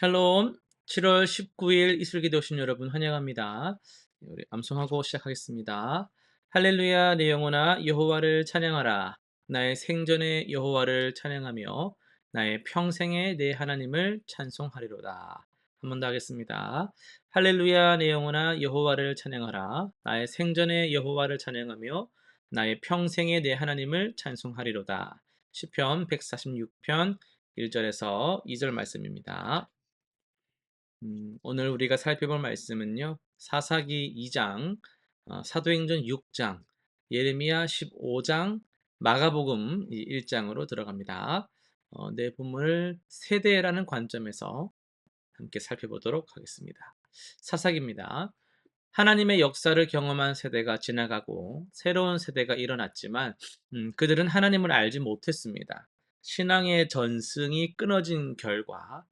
샬롬. 7월 19일 이슬기도 오신 여러분 환영합니다. 우리 암송하고 시작하겠습니다. 할렐루야 내 영혼아 여호와를 찬양하라. 나의 생전에 여호와를 찬양하며 나의 평생에 내 하나님을 찬송하리로다. 한 번 더 하겠습니다. 할렐루야 내 영혼아 여호와를 찬양하라. 나의 생전에 여호와를 찬양하며 나의 평생에 내 하나님을 찬송하리로다. 시편 146편 1절에서 2절 말씀입니다. 음, 오늘 우리가 살펴볼 말씀은요. 사사기 2장, 어, 사도행전 6장, 예레미야 15장, 마가복음 1장으로 들어갑니다. 어, 내 본문을 세대라는 관점에서 함께 살펴보도록 하겠습니다. 사사기입니다. 하나님의 역사를 경험한 세대가 지나가고 새로운 세대가 일어났지만 음, 그들은 하나님을 알지 못했습니다. 신앙의 전승이 끊어진 결과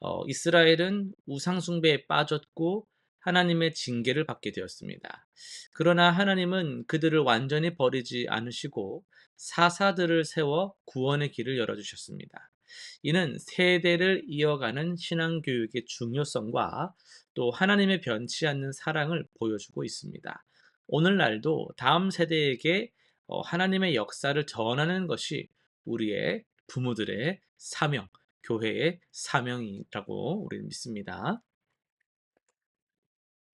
어, 이스라엘은 우상숭배에 빠졌고 하나님의 징계를 받게 되었습니다. 그러나 하나님은 그들을 완전히 버리지 않으시고 사사들을 세워 구원의 길을 열어주셨습니다. 이는 세대를 이어가는 신앙교육의 중요성과 또 하나님의 변치 않는 사랑을 보여주고 있습니다. 오늘날도 다음 세대에게 어, 하나님의 역사를 전하는 것이 우리의 부모들의 사명, 교회의 사명이라고 우리는 믿습니다.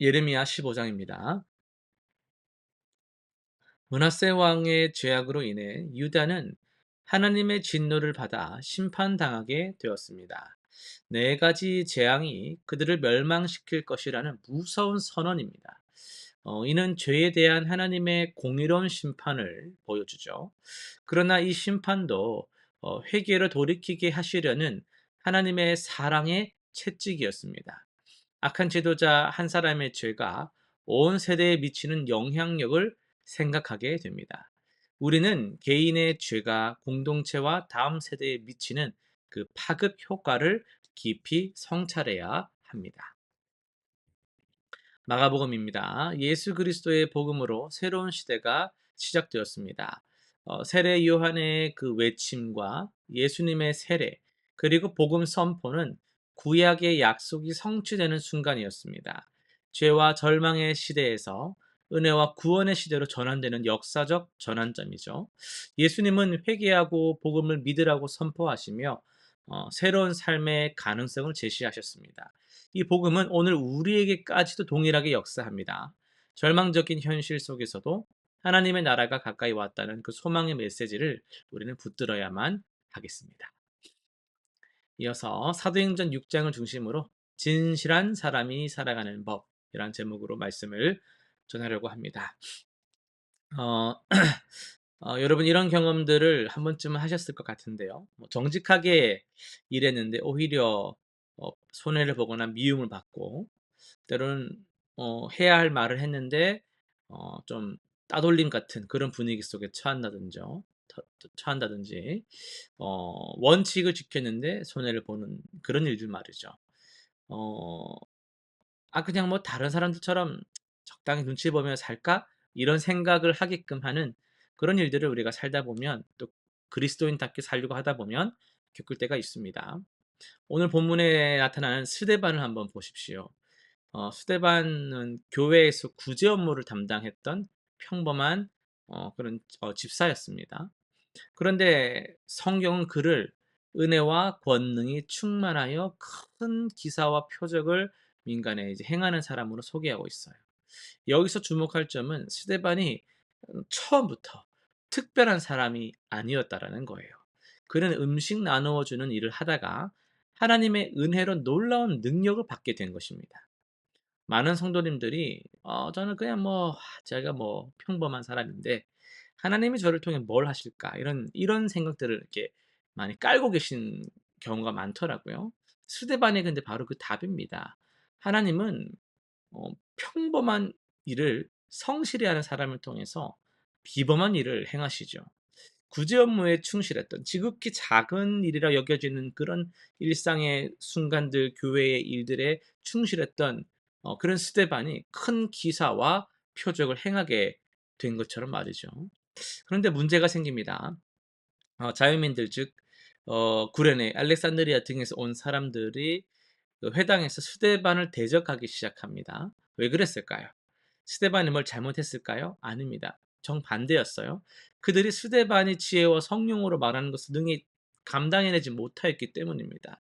예레미야 15장입니다. 문하세 왕의 죄악으로 인해 유다는 하나님의 진노를 받아 심판당하게 되었습니다. 네 가지 재앙이 그들을 멸망시킬 것이라는 무서운 선언입니다. 어, 이는 죄에 대한 하나님의 공의로운 심판을 보여주죠. 그러나 이 심판도 어, 회개로 돌이키게 하시려는 하나님의 사랑의 채찍이었습니다. 악한 지도자 한 사람의 죄가 온 세대에 미치는 영향력을 생각하게 됩니다. 우리는 개인의 죄가 공동체와 다음 세대에 미치는 그 파급 효과를 깊이 성찰해야 합니다. 마가복음입니다. 예수 그리스도의 복음으로 새로운 시대가 시작되었습니다. 어, 세례 요한의 그 외침과 예수님의 세례 그리고 복음 선포는 구약의 약속이 성취되는 순간이었습니다. 죄와 절망의 시대에서 은혜와 구원의 시대로 전환되는 역사적 전환점이죠. 예수님은 회개하고 복음을 믿으라고 선포하시며 어, 새로운 삶의 가능성을 제시하셨습니다. 이 복음은 오늘 우리에게까지도 동일하게 역사합니다. 절망적인 현실 속에서도 하나님의 나라가 가까이 왔다는 그 소망의 메시지를 우리는 붙들어야만 하겠습니다. 이어서 사도행전 6장을 중심으로 진실한 사람이 살아가는 법이란 제목으로 말씀을 전하려고 합니다. 어, 어, 여러분 이런 경험들을 한 번쯤은 하셨을 것 같은데요. 뭐 정직하게 일했는데 오히려 어, 손해를 보거나 미움을 받고 때로는 어, 해야 할 말을 했는데 어, 좀 따돌림 같은 그런 분위기 속에 처한다든지 처한다든지 어, 원칙을 지켰는데 손해를 보는 그런 일들 말이죠. 어, 아 그냥 뭐 다른 사람들처럼 적당히 눈치 보며 살까 이런 생각을 하게끔 하는 그런 일들을 우리가 살다 보면 또 그리스도인답게 살려고 하다 보면 겪을 때가 있습니다. 오늘 본문에 나타나는 스데반을 한번 보십시오. 어, 스데반은 교회에서 구제 업무를 담당했던 평범한 어, 그런 어, 집사였습니다. 그런데 성경은 그를 은혜와 권능이 충만하여 큰 기사와 표적을 민간에 이제 행하는 사람으로 소개하고 있어요. 여기서 주목할 점은 스데반이 처음부터 특별한 사람이 아니었다라는 거예요. 그는 음식 나누어 주는 일을 하다가 하나님의 은혜로 놀라운 능력을 받게 된 것입니다. 많은 성도님들이 어, 저는 그냥 뭐 제가 뭐 평범한 사람인데 하나님이 저를 통해 뭘 하실까 이런 이런 생각들을 이렇게 많이 깔고 계신 경우가 많더라고요. 스데반이 근데 바로 그 답입니다. 하나님은 어, 평범한 일을 성실히 하는 사람을 통해서 비범한 일을 행하시죠. 구제 업무에 충실했던 지극히 작은 일이라 여겨지는 그런 일상의 순간들, 교회의 일들에 충실했던 어, 그런 스테반이 큰 기사와 표적을 행하게 된 것처럼 말이죠. 그런데 문제가 생깁니다. 어, 자유민들 즉 어, 구레네, 알렉산드리아 등에서 온 사람들이 그 회당에서 스데반을 대적하기 시작합니다. 왜 그랬을까요? 스데반이 뭘 잘못했을까요? 아닙니다. 정반대였어요. 그들이 스데반이 지혜와 성령으로 말하는 것을 능히 감당해내지 못하였기 때문입니다.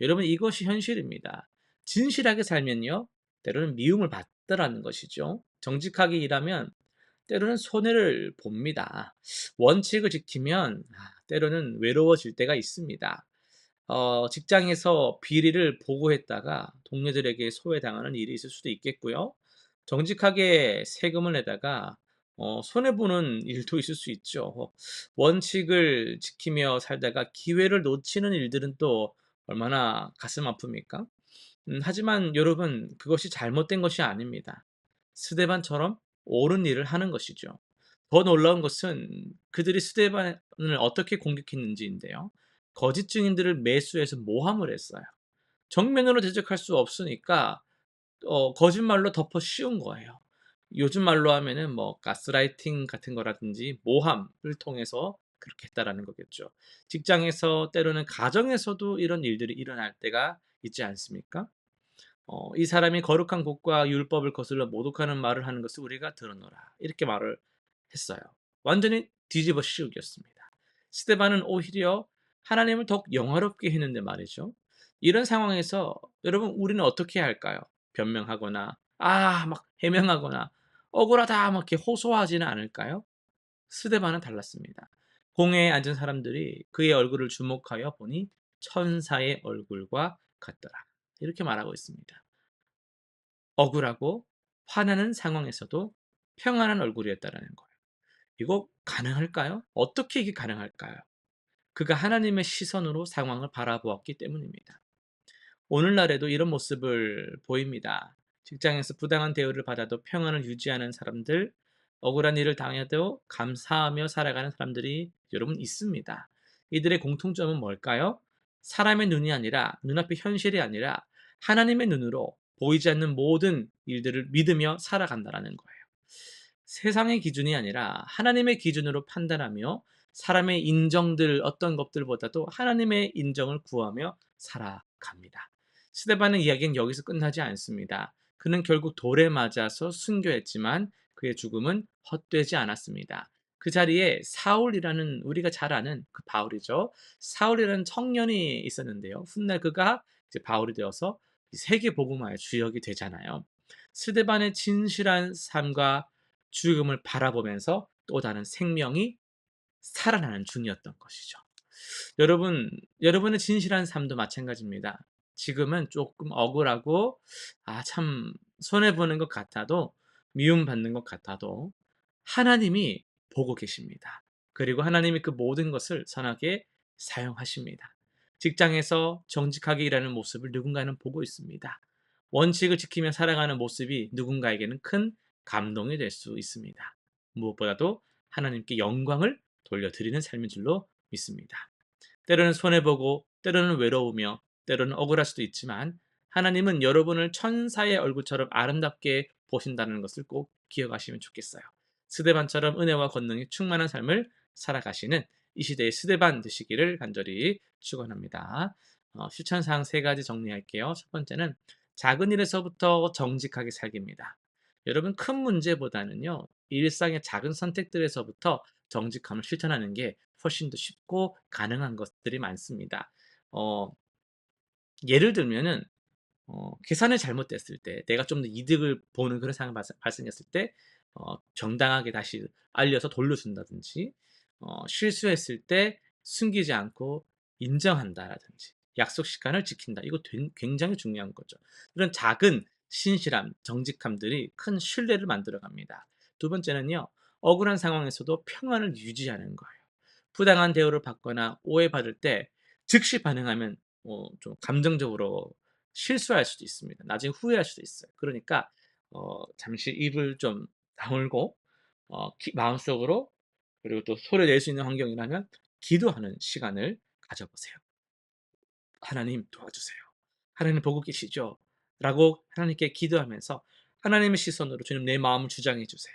여러분 이것이 현실입니다. 진실하게 살면요. 때로는 미움을 받더라는 것이죠. 정직하게 일하면 때로는 손해를 봅니다. 원칙을 지키면 아, 때로는 외로워질 때가 있습니다. 어, 직장에서 비리를 보고했다가 동료들에게 소외당하는 일이 있을 수도 있겠고요. 정직하게 세금을 내다가 어, 손해보는 일도 있을 수 있죠. 원칙을 지키며 살다가 기회를 놓치는 일들은 또 얼마나 가슴 아픕니까? 음, 하지만 여러분, 그것이 잘못된 것이 아닙니다. 스데반처럼 옳은 일을 하는 것이죠. 더 놀라운 것은 그들이 스데반을 어떻게 공격했는지인데요. 거짓 증인들을 매수해서 모함을 했어요. 정면으로 대적할 수 없으니까 어, 거짓말로 덮어 씌운 거예요. 요즘 말로 하면은 뭐 가스라이팅 같은 거라든지 모함을 통해서 그렇게 했다라는 거겠죠. 직장에서 때로는 가정에서도 이런 일들이 일어날 때가 있지 않습니까? 어, 이 사람이 거룩한 곳과 율법을 거슬러 모독하는 말을 하는 것을 우리가 들어노라. 이렇게 말을 했어요. 완전히 뒤집어 씌우기였습니다. 스테반은 오히려 하나님을 더욱 영화롭게 했는데 말이죠. 이런 상황에서 여러분 우리는 어떻게 할까요? 변명하거나 아 막 해명하거나 억울하다 막 이렇게 호소하지는 않을까요? 스데반은 달랐습니다. 공회에 앉은 사람들이 그의 얼굴을 주목하여 보니 천사의 얼굴과 같더라. 이렇게 말하고 있습니다. 억울하고 화나는 상황에서도 평안한 얼굴이었다라는 거예요. 이거 가능할까요? 어떻게 이게 가능할까요? 그가 하나님의 시선으로 상황을 바라보았기 때문입니다. 오늘날에도 이런 모습을 보입니다. 직장에서 부당한 대우를 받아도 평안을 유지하는 사람들, 억울한 일을 당해도 감사하며 살아가는 사람들이 여러분 있습니다. 이들의 공통점은 뭘까요? 사람의 눈이 아니라 눈앞의 현실이 아니라 하나님의 눈으로 보이지 않는 모든 일들을 믿으며 살아간다라는 거예요. 세상의 기준이 아니라 하나님의 기준으로 판단하며 사람의 인정들 어떤 것들보다도 하나님의 인정을 구하며 살아갑니다. 스데반의 이야기는 여기서 끝나지 않습니다. 그는 결국 돌에 맞아서 순교했지만 그의 죽음은 헛되지 않았습니다. 그 자리에 사울이라는 우리가 잘 아는 그 바울이죠. 사울이라는 청년이 있었는데요. 훗날 그가 이제 바울이 되어서 세계 복음화의 주역이 되잖아요. 스데반의 진실한 삶과 죽음을 바라보면서 또 다른 생명이 살아나는 중이었던 것이죠. 여러분, 여러분의 진실한 삶도 마찬가지입니다. 지금은 조금 억울하고 아 참 손해 보는 것 같아도 미움 받는 것 같아도 하나님이 보고 계십니다. 그리고 하나님이 그 모든 것을 선하게 사용하십니다. 직장에서 정직하게 일하는 모습을 누군가는 보고 있습니다. 원칙을 지키며 살아가는 모습이 누군가에게는 큰 감동이 될 수 있습니다. 무엇보다도 하나님께 영광을 돌려드리는 삶인 줄로 믿습니다. 때로는 손해보고, 때로는 외로우며, 때로는 억울할 수도 있지만, 하나님은 여러분을 천사의 얼굴처럼 아름답게 보신다는 것을 꼭 기억하시면 좋겠어요. 스데반처럼 은혜와 권능이 충만한 삶을 살아가시는 이 시대의 스데반 되시기를 간절히 축원합니다. 어, 실천사항 세 가지 정리할게요. 첫 번째는 작은 일에서부터 정직하게 살기입니다. 여러분 큰 문제보다는요 일상의 작은 선택들에서부터 정직함을 실천하는 게 훨씬 더 쉽고 가능한 것들이 많습니다. 어, 예를 들면은 어, 계산을 잘못됐을 때 내가 좀 더 이득을 보는 그런 상황이 발생했을 때 어, 정당하게 다시 알려서 돌려준다든지 어, 실수했을 때 숨기지 않고 인정한다라든지 약속 시간을 지킨다. 이거 굉장히 중요한 거죠. 이런 작은 신실함, 정직함들이 큰 신뢰를 만들어 갑니다. 두 번째는요, 억울한 상황에서도 평안을 유지하는 거예요. 부당한 대우를 받거나 오해받을 때 즉시 반응하면 어, 좀 감정적으로 실수할 수도 있습니다. 나중에 후회할 수도 있어요. 그러니까 어, 잠시 입을 좀 다물고 어, 기, 마음속으로 그리고 또 소리 낼수 있는 환경이라면 기도하는 시간을 가져보세요. 하나님 도와주세요. 하나님 보고 계시죠? 라고 하나님께 기도하면서 하나님의 시선으로 주님 내 마음을 주장해 주세요.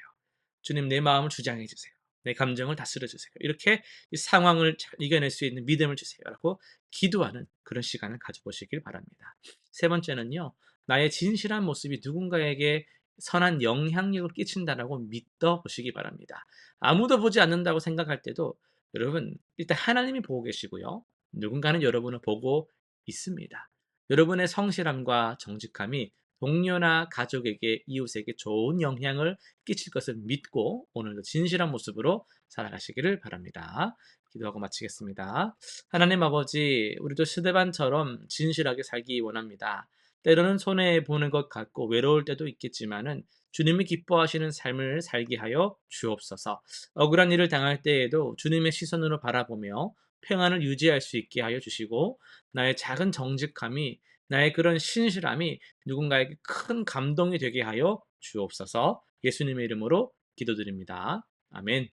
주님 내 마음을 주장해 주세요. 내 감정을 다스려 주세요. 이렇게 이 상황을 잘 이겨낼 수 있는 믿음을 주세요라고 기도하는 그런 시간을 가져보시길 바랍니다. 세 번째는요. 나의 진실한 모습이 누군가에게 선한 영향력을 끼친다라고 믿어 보시기 바랍니다. 아무도 보지 않는다고 생각할 때도 여러분 일단 하나님이 보고 계시고요. 누군가는 여러분을 보고 있습니다. 여러분의 성실함과 정직함이 동료나 가족에게 이웃에게 좋은 영향을 끼칠 것을 믿고 오늘도 진실한 모습으로 살아가시기를 바랍니다. 기도하고 마치겠습니다. 하나님 아버지, 우리도 스데반처럼 진실하게 살기 원합니다. 때로는 손해 보는 것 같고 외로울 때도 있겠지만은 주님이 기뻐하시는 삶을 살게 하여 주옵소서. 억울한 일을 당할 때에도 주님의 시선으로 바라보며 평안을 유지할 수 있게 하여 주시고 나의 작은 정직함이 나의 그런 신실함이 누군가에게 큰 감동이 되게 하여 주옵소서. 예수님의 이름으로 기도드립니다. 아멘.